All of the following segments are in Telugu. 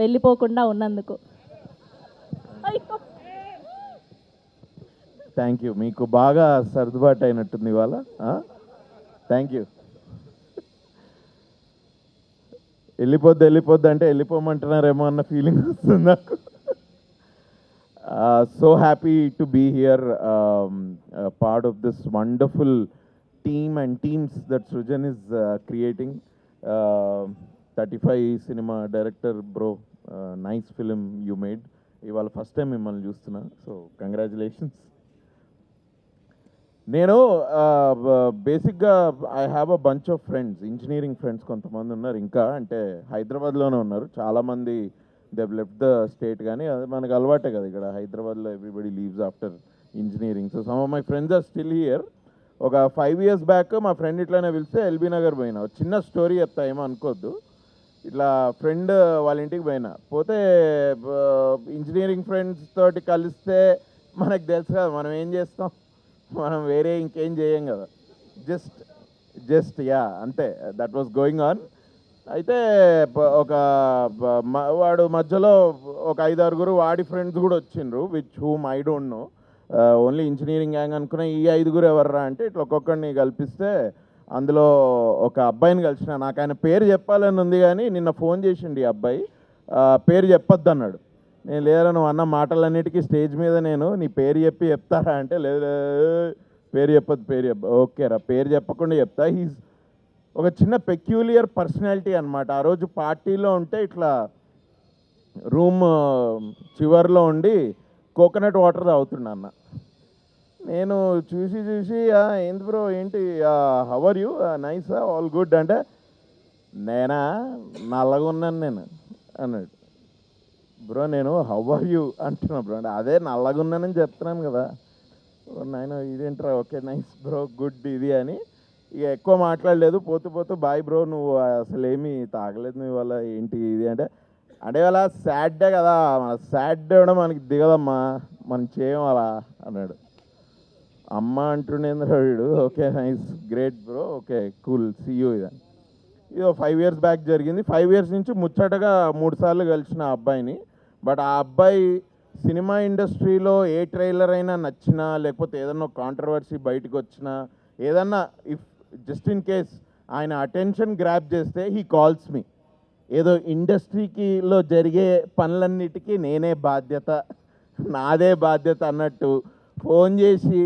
వెళ్ళిపోకుండా ఉన్నందుకు. థ్యాంక్ యూ మీకు బాగా సర్దుబాటు అయినట్టుంది ఇవాళ థ్యాంక్ యూ వెళ్ళిపోద్ది వెళ్ళిపోద్ది అంటే వెళ్ళిపోమంటున్నారేమో అన్న ఫీలింగ్ వస్తుంది నాకు. So happy to be here part of this wonderful team and teams that Srujan is creating thirty five cinema director bro nice film you made. ఇవాళ ఫస్ట్ టైం మిమ్మల్ని చూస్తున్నా సో కంగ్రాచులేషన్స్. నేను బేసిక్గా I have a bunch of friends engineering friends కొంతమంది ఉన్నారు. ఇంకా అంటే హైదరాబాద్లోనే ఉన్నారు. చాలామంది దే లెఫ్ట్ ద స్టేట్ కానీ అది మనకు అలవాటే కదా ఇక్కడ. హైదరాబాద్లో everybody leaves after engineering so some of my friends are still here ఒక ఫైవ్ ఇయర్స్ బ్యాక్ మా ఫ్రెండ్ ఇట్లానే పిలిస్తే ఎల్బీ నగర్ పోయినా. చిన్న స్టోరీ చెప్తా ఏమో అనుకోవద్దు ఇట్లా ఫ్రెండ్ వాళ్ళ ఇంటికి పోయినా. పోతే ఇంజనీరింగ్ ఫ్రెండ్స్ తోటి కలిస్తే మనకు తెలుసు కదా మనం ఏం చేస్తాం? మనం వేరే ఇంకేం చేయం కదా. జస్ట్ జస్ట్ యా అంతే. దట్ వాస్ గోయింగ్ ఆన్ అయితే ఒక వాడు మధ్యలో ఒక ఐదు ఆరుగురు వాడి ఫ్రెండ్స్ కూడా వచ్చిండ్రు which whom I don't know only engineering gang అనుకున్న ఈ ఐదుగురు ఎవర్రా అంటే ఇట్లా ఒక్కొక్కడిని కల్పిస్తే అందులో ఒక అబ్బాయిని కలిసిన నాకు ఆయన పేరు చెప్పాలని ఉంది కానీ నిన్న ఫోన్ చేసిండు ఈ అబ్బాయి. పేరు చెప్పొద్దు అన్నాడు నేను లేదా నువ్వు అన్న మాటలన్నిటికీ స్టేజ్ మీద నేను నీ పేరు చెప్పి చెప్తారా? అంటే లేదు పేరు చెప్పొద్దు పేరు చెప్ప ఓకే రా పేరు చెప్పకుండా చెప్తా. హీస్ ఒక చిన్న పెక్యూలియర్ పర్సనాలిటీ అనమాట ఆ రోజు పార్టీలో ఉంటే ఇట్లా రూమ్ చివర్లో ఉండి కోకోనట్ వాటర్ తాగుతున్నా అన్న. నేను చూసి చూసి ఏంది బ్రో ఏంటి? How are you nice all good అంటే నేనా? నల్లగా ఉన్నాను నేను అన్నాడు. బ్రో నేను హవ్ ఆర్ యూ అంటున్నా బ్రో. అంటే అదే నల్లగా ఉన్నానని చెప్తున్నాను కదా. నాయన ఇదేంట్రా? ఓకే నైస్ బ్రో గుడ్ ఇది అని. ఇక ఎక్కువ మాట్లాడలేదు. పోతూ పోతూ బాయ్ బ్రో నువ్వు అసలు ఏమీ తాగలేదు నువ్వు ఇవాళ ఏంటి ఇది? అంటే అంటే ఇవాళ సాడ్డే కదా సాడ్డే కూడా మనకి దిగదమ్మా మనం చేయం అలా అన్నాడు. అమ్మ అంటుండేంద్ర వీడు okay nice great bro okay cool see you ఇదని ఇది. ఫైవ్ ఇయర్స్ బ్యాక్ జరిగింది. ఫైవ్ ఇయర్స్ నుంచి ముచ్చటగా మూడు సార్లు కలిసిన అబ్బాయిని. బట్ ఆ అబ్బాయి సినిమా ఇండస్ట్రీలో ఏ ట్రైలర్ అయినా నచ్చినా లేకపోతే ఏదన్నా కాంట్రవర్సీ బయటకు వచ్చినా ఏదన్నా ఇఫ్ జస్ట్ ఇన్ కేస్ ఆయన అటెన్షన్ గ్రాప్ చేస్తే హీ కాల్స్ మీ. ఏదో ఇండస్ట్రీకిలో జరిగే పనులన్నిటికీ నేనే బాధ్యత నాదే బాధ్యత అన్నట్టు ఫోన్ చేసి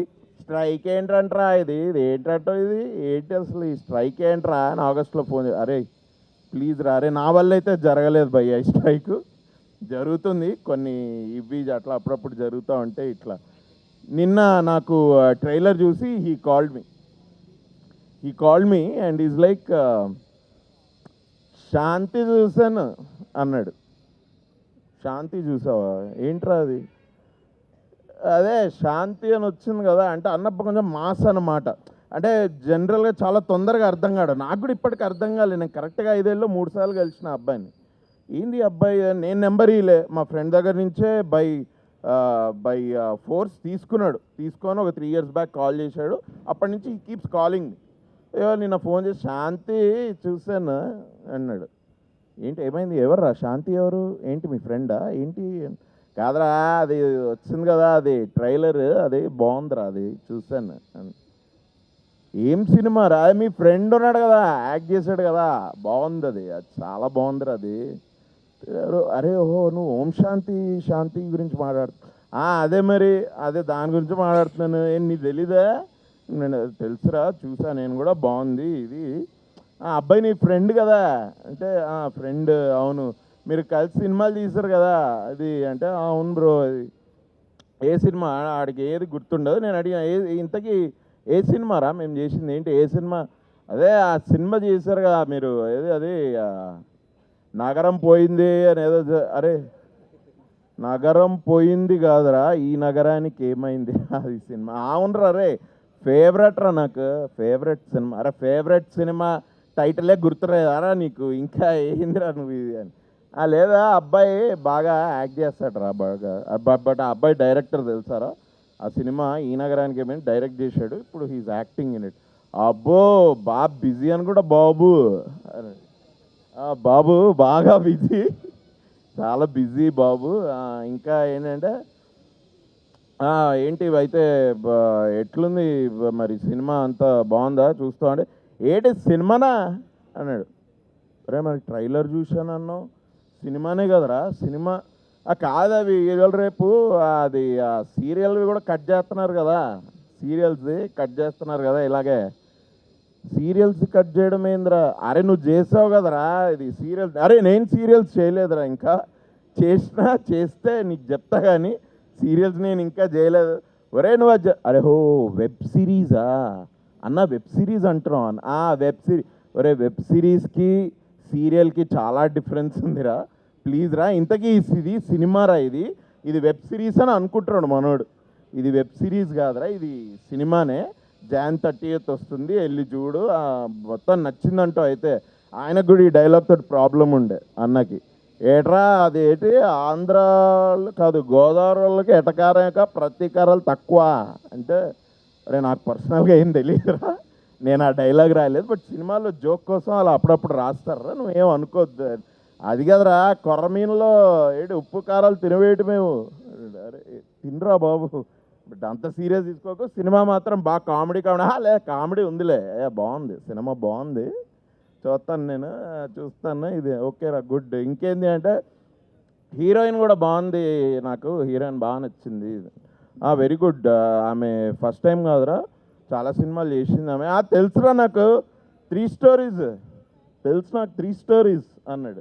స్ట్రైక్ ఏంటంట్రా ఇది? ఇది ఏంటంటో ఇది? ఏంటి అసలు ఈ స్ట్రైక్ ఏంట్రా అని ఆగస్ట్లో ఫోన్ అరే ప్లీజ్ రా. అరే నా వల్ల అయితే జరగలేదు భయ్య ఈ స్ట్రైక్. జరుగుతుంది. కొన్ని ఇవి అట్లా అప్పుడప్పుడు జరుగుతూ ఉంటే ఇట్లా. నిన్న నాకు ట్రైలర్ చూసి he called me he called me and is like శాంతి చూసాను అన్నాడు. శాంతి చూసావా? ఏంట్రా అది? అదే శాంతి అని వచ్చింది కదా అంటే అన్నప్పుడు కొంచెం మాస్ అన్నమాట. అంటే జనరల్గా చాలా తొందరగా అర్థం కాడు. నాకు కూడా ఇప్పటికి అర్థం కాలేదు నేను కరెక్ట్గా ఐదేళ్ళు మూడు సార్లు కలిసిన అబ్బాయిని. ఏంది అబ్బాయి? నేను నెంబర్ ఇలే మా ఫ్రెండ్ దగ్గర నుంచే బై బై ఫోర్స్ తీసుకున్నాడు. తీసుకొని ఒక త్రీ ఇయర్స్ బ్యాక్ కాల్ చేశాడు. అప్పటి నుంచి ఈ కీప్స్ కాలింగ్ అయ్యో నిన్న ఫోన్ చేసి శాంతి చూశాను అన్నాడు. ఏంటి ఏమైంది? ఎవర్రా? శాంతి ఎవరు? ఏంటి మీ ఫ్రెండా ఏంటి? కాదరా అది వచ్చింది కదా అది ట్రైలర్ అది బాగుందిరా అది చూశాను. ఏం సినిమా రా మీ ఫ్రెండ్ ఉన్నాడు కదా యాక్ట్ చేశాడు కదా బాగుంది అది అది చాలా బాగుందిరా అది. అరే ఓహో నువ్వు ఓం శాంతి శాంతి గురించి మాట్లాడు అదే మరి అదే దాని గురించి మాట్లాడుతున్నాను ఏం నీ తెలీదా? నేను తెలుసురా చూసా నేను కూడా బాగుంది ఇది. "ఆ, అబ్బాయి నీ ఫ్రెండ్ కదా అంటే ఫ్రెండ్ అవును. మీరు కలిసి సినిమాలు తీశారు కదా అది అంటే అవును బ్రో అది. ఏ సినిమా? ఆడికి ఏది గుర్తుండదు. నేను అడిగిన ఏ ఇంతకీ ఏ సినిమా రా మేము చేసింది ఏంటి? ఏ సినిమా? అదే ఆ సినిమా చేశారు కదా మీరు. ఏది అది? నగరం పోయింది అని ఏదో అరే నగరం పోయింది కాదురా ఈ నగరానికి ఏమైంది? అది సినిమా. అవునరా రే ఫేవరెట్ రా నాకు. Favourite cinema. అరే ఫేవరెట్ సినిమా టైటిలే గుర్తురేదారా నీకు? ఇంకా ఏందిరా నువ్వు ఇది అని. లేదా అబ్బాయి బాగా యాక్ట్ చేస్తాడు రా బాగా. బట్ ఆ అబ్బాయి డైరెక్టర్ తెలుసారా ఆ సినిమా ఈ నగరానికి ఏమైనా డైరెక్ట్ చేశాడు. ఇప్పుడు హీస్ యాక్టింగ్ ఇన్ ఇట్. అబ్బో బాబు బిజీ అని కూడా బాబు బాబు బాగా బిజీ. చాలా బిజీ బాబు. ఇంకా ఏంటంటే ఏంటి అయితే ఎట్లుంది మరి సినిమా అంతా బాగుందా? చూస్తా అంటే ఏంటి సినిమానా? అన్నాడు. అరే మరి ట్రైలర్ చూశానన్నావు. సినిమానే కదరా సినిమా. ఆ, కాదు అవి రేపు అది ఆ సీరియల్వి కూడా కట్ చేస్తున్నారు కదా. సీరియల్స్ కట్ చేస్తున్నారు కదా ఇలాగే. సీరియల్స్ కట్ చేయడం ఏందిరా? అరే నువ్వు చేసావు కదరా ఇది సీరియల్స్ అరే నేను సీరియల్స్ చేయలేదురా ఇంకా. చేసినా చేస్తే నీకు చెప్తా కానీ సీరియల్స్ నేను ఇంకా చేయలేదు. ఒరే నువ్వు అరే హో వెబ్ సిరీసా? అన్న వెబ్ సిరీస్ అంటున్నావు ఆ వెబ్ సిరీస్ ఒరే వెబ్ సిరీస్కి సీరియల్కి చాలా డిఫరెన్స్ ఉందిరా. ప్లీజ్ రా ఇంతకీ ఇది సినిమారా ఇది? ఇది వెబ్ సిరీస్ అని అనుకుంటున్నాడు మనోడు. ఇది వెబ్ సిరీస్ కాదురా ఇది సినిమానే. జాన్ థర్టీ ఎయిత్ వస్తుంది వెళ్ళి చూడు. మొత్తం నచ్చిందంటూ అయితే ఆయనకు కూడా ఈ డైలాగ్ తోటి ప్రాబ్లం ఉండే అన్నకి. ఏట్రా అది ఏంటి? ఆంధ్రాలు కాదు గోదావరి వాళ్ళకి ఎటకారక ప్రతీకారాలు తక్కువ. అంటే అరే నాకు పర్సనల్గా ఏం తెలియదురా. నేను ఆ డైలాగ్ రాయలేదు బట్ సినిమాలో జోక్ కోసం అలా అప్పుడప్పుడు రాస్తారా? నువ్వేం అనుకోవద్దు అది కదరా కొర్రమీనలో ఏడు ఉప్పు కారాలు తినవేయటమేమో అరే తినరా బాబు. బట్ అంత సీరియస్ తీసుకోకు సినిమా మాత్రం బాగా కామెడీ కామెడీ. లే కామెడీ ఉందిలే. బాగుంది సినిమా బాగుంది. చూస్తాను నేను చూస్తాను ఇది ఓకేరా గుడ్. ఇంకేంది అంటే హీరోయిన్ కూడా బాగుంది నాకు హీరోయిన్ బాగా నచ్చింది. Very good. ఆమె ఫస్ట్ టైం కాదురా. చాలా సినిమాలు చేసింది ఆమె. ఆ తెలుసురా నాకు. త్రీ స్టోరీస్ తెలుసు నాకు త్రీ స్టోరీస్ అన్నాడు.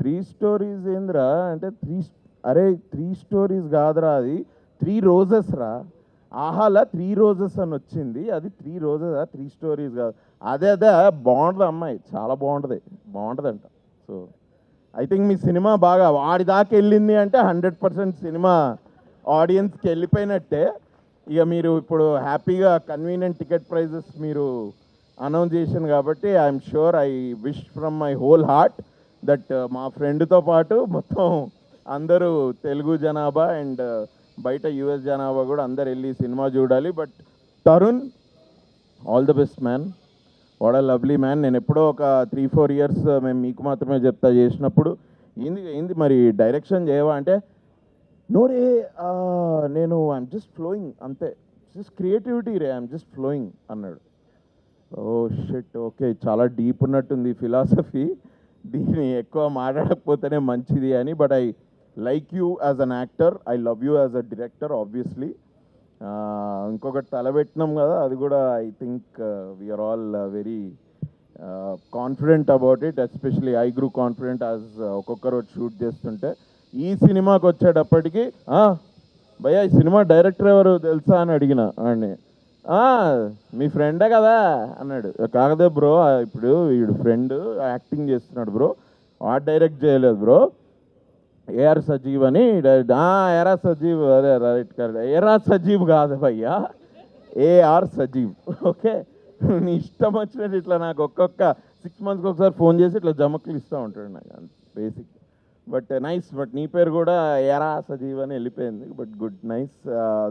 త్రీ స్టోరీస్ ఏందిరా? అంటే త్రీ అరే త్రీ స్టోరీస్ కాదురా అది. త్రీ రోజెస్ రా. ఆహాలా త్రీ రోజెస్ అని వచ్చింది. అది త్రీ రోజెస్ త్రీ స్టోరీస్ కాదు. అదే అదే బాగుంటుంది అమ్మాయి. చాలా బాగుంటుంది. బాగుంటుందంట. సో ఐ థింక్ మీ సినిమా బాగా వాడి దాకా వెళ్ళింది అంటే హండ్రెడ్ పర్సెంట్ సినిమా ఆడియన్స్కి వెళ్ళిపోయినట్టే. ఇక మీరు ఇప్పుడు హ్యాపీగా కన్వీనియంట్ టికెట్ ప్రైజెస్ మీరు అనౌన్స్ చేశాను కాబట్టి I'm sure I wish from my whole heart that మా ఫ్రెండ్తో పాటు మొత్తం అందరూ తెలుగు జనాభా అండ్ uh, బయట యుఎస్ జనాభా కూడా అందరు వెళ్ళి సినిమా చూడాలి. But Tarun all the best man వాడ లవ్లీ మ్యాన్ నేను ఎప్పుడో ఒక త్రీ ఫోర్ ఇయర్స్ మేము మీకు మాత్రమే చెప్తా చేసినప్పుడు. ఏంది ఏంది మరి డైరెక్షన్ చేయవా అంటే నో రే నేను ఐఎమ్ జస్ట్ ఫ్లోయింగ్ అంతే. జస్ట్ క్రియేటివిటీ రే ఐఎమ్ జస్ట్ ఫ్లోయింగ్ అన్నాడు. ఓ షిట్ ఓకే చాలా డీప్ ఉన్నట్టుంది ఫిలాసఫీ దీన్ని ఎక్కువ మాట్లాడకపోతేనే మంచిది అని but I like you as an actor I love you as a director obviously ఇంకొకటి తలబెట్టినాం కదా అది కూడా I think we're all very confident about it especially I grew confident as ఒక్కొక్కరు షూట్ చేస్తుంటే. ఈ సినిమాకి వచ్చేటప్పటికి భయ్యా ఈ సినిమా డైరెక్టర్ ఎవరు తెలుసా అని అడిగిన వాడిని మీ ఫ్రెండే కదా అన్నాడు. కాకదే బ్రో ఇప్పుడు వీడు ఫ్రెండ్ యాక్టింగ్ చేస్తున్నాడు బ్రో. వాడు డైరెక్ట్ చేయలేదు బ్రో. ఏఆర్ సజీవ్ అని డైరెక్ట్ ఏరా సజీవ్ అదే రైట్ కరెక్ట్. ఏరా సజీవ్ కాదు భయ్యా. AR Sajeev okay? నీ ఇష్టం వచ్చినట్టు ఇట్లా నాకు ఒక్కొక్క సిక్స్ మంత్స్కి ఒకసారి ఫోన్ చేసి ఇట్లా జమకులు ఇస్తూ ఉంటాడు నాకు బేసిక్ బట్ నైస్ బట్ నీ పేరు కూడా ఎరా సజీవ్ అని వెళ్ళిపోయింది. But good nice.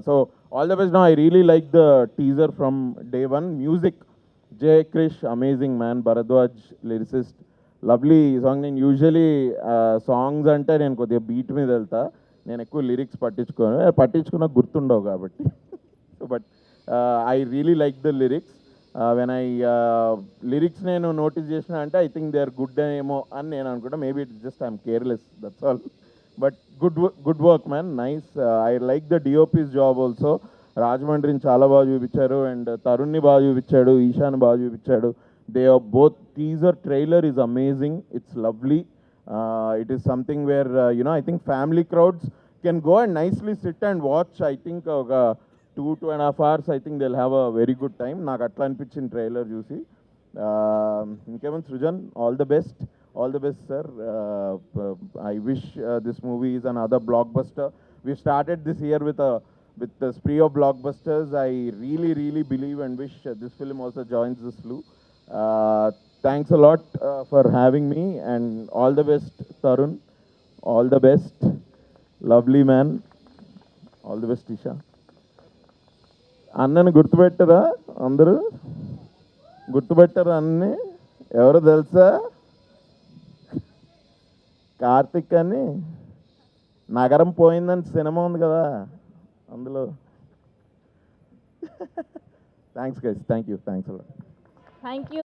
So all the best. No I really like the teaser from day one. Music J Krish amazing man Bharadwaj lyricist. Lovely song. నేను యూజువలీ సాంగ్స్ అంటే నేను కొద్దిగా బీట్ మీద వెళ్తా. నేను ఎక్కువ లిరిక్స్ పట్టించుకోను. పట్టించుకున్న పట్టించుకున్నా గుర్తుండవు కాబట్టి. But I really like the lyrics. When I lyrics నేను నోటీస్ చేసిన అంటే I think they are good ఏమో అని నేను అనుకుంటా. Maybe it just I'm careless that's all but good good work man nice I like the DOP's job also రాజమండ్రిని చాలా బాగా చూపించారు. అండ్ తరుణ్ని బాగా చూపించాడు. ఈశాన్ బాగా చూపించాడు. They are both teaser trailer is amazing it's lovely it is something where you know I think family crowds can go and nicely sit and watch I think ఒక Two two and half hours I think they'll have a very good time నాకు అట్లా అనిపించింది ట్రైలర్ చూసి ఇంకేమైనా Srujan all the best all the best sir I wish this movie is another blockbuster we started this year with with the spree of blockbusters. I really, really believe and wish uh, this film also joins the slew. Uh, thanks a lot uh, for having me and all the best, Tarun. All the best. Lovely man. All the best, Isha. అన్నని గుర్తుపెట్టరా అందరూ? గుర్తుపెట్టారా అన్ని? ఎవరు తెలుసా? కార్తిక్ అని. నగరం పోయిందని సినిమా ఉంది కదా అందులో. Thanks guys thank you thanks thank you